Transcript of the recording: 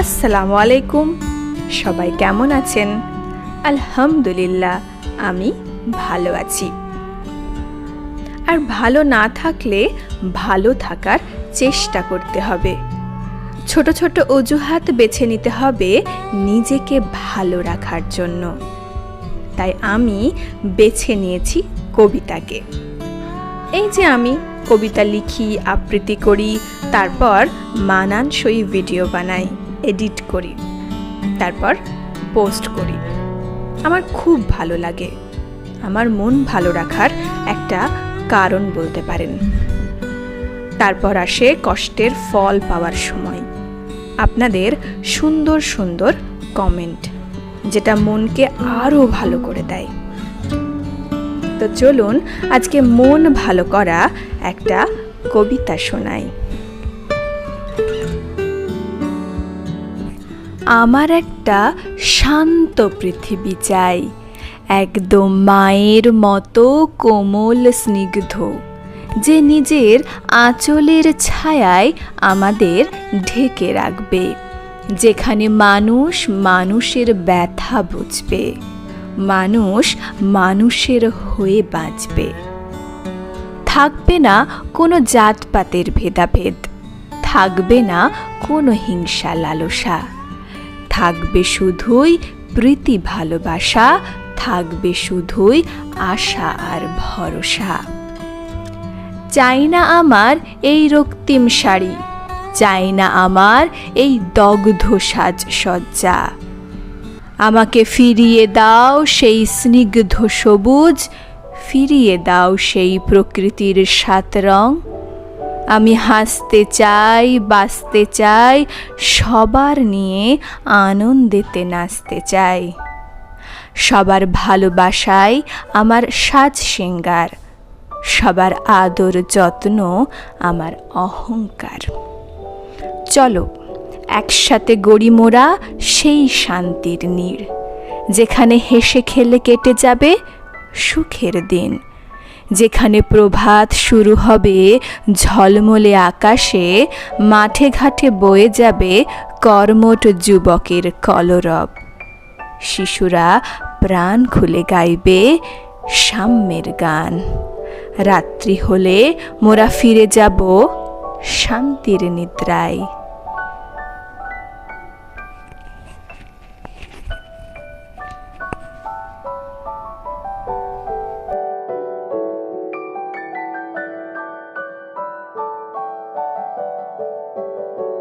আসসালামু আলাইকুম সবাই কেমন আছেন? আলহামদুলিল্লাহ, আমি ভালো আছি। আর ভালো না থাকলে ভালো থাকার চেষ্টা করতে হবে। ছোট ছোট অজুহাত বেছে নিতে হবে নিজেকে ভালো রাখার জন্য। তাই আমি বেছে নিয়েছি কবিতাকে। এই যে আমি কবিতা লিখি, আবৃত্তি করি, তারপর মানানসই ভিডিও বানাই। এডিট করি, তারপর পোস্ট করি। আমার খুব ভালো লাগে। আমার মন ভালো রাখার একটা কারণ বলতে পারেন। তারপর আসে কষ্টের ফল পাওয়ার সময়। আপনাদের সুন্দর সুন্দর কমেন্ট, যেটা মনকে আরও ভালো করে দেয়। তো চলুন আজকে মন ভালো করা একটা কবিতা শোনাই। আমার একটা শান্ত পৃথিবী চাই। একদম মায়ের মতো কোমল স্নিগ্ধ, যে নিজের আঁচলের ছায়ায় আমাদের ঢেকে রাখবে, যেখানে মানুষ মানুষের ব্যথা বুঝবে, মানুষ মানুষের হয়ে বাঁচবে। থাকবে না কোনো জাতপাতের ভেদাভেদ, থাকবে না কোনো হিংসা লালসা। থাকবে শুধুই প্রীতি ভালোবাসা, থাকবে শুধুই আশা আর ভরসা। চাই না আমার এই রক্তিম শাড়ি, চাই না আমার এই দগ্ধ সাজসজ্জা। আমাকে ফিরিয়ে দাও সেই স্নিগ্ধ সবুজ, ফিরিয়ে দাও সেই প্রকৃতির সাত রং। আমি হাসতে চাই, বাঁচতে চাই, সবার নিয়ে আনন্দেতে নাচতে চাই। সবার ভালোবাসায় আমার সাজ সিঙ্গার। সবার আদর যত্ন আমার অহংকার। চলো, একসাথে গড়ি মোড়া সেই শান্তির নীড়। যেখানে হেসে খেলে কেটে যাবে সুখের দিন। যেখানে প্রভাত শুরু হবে, ঝলমলে আকাশে, মাঠে ঘাটে বয়ে যাবে কর্মট যুবকের কলরব। শিশুরা প্রাণ খুলে গাইবে সাম্যের গান। রাত্রি হলে মোরা ফিরে যাব শান্তির নিদ্রায়।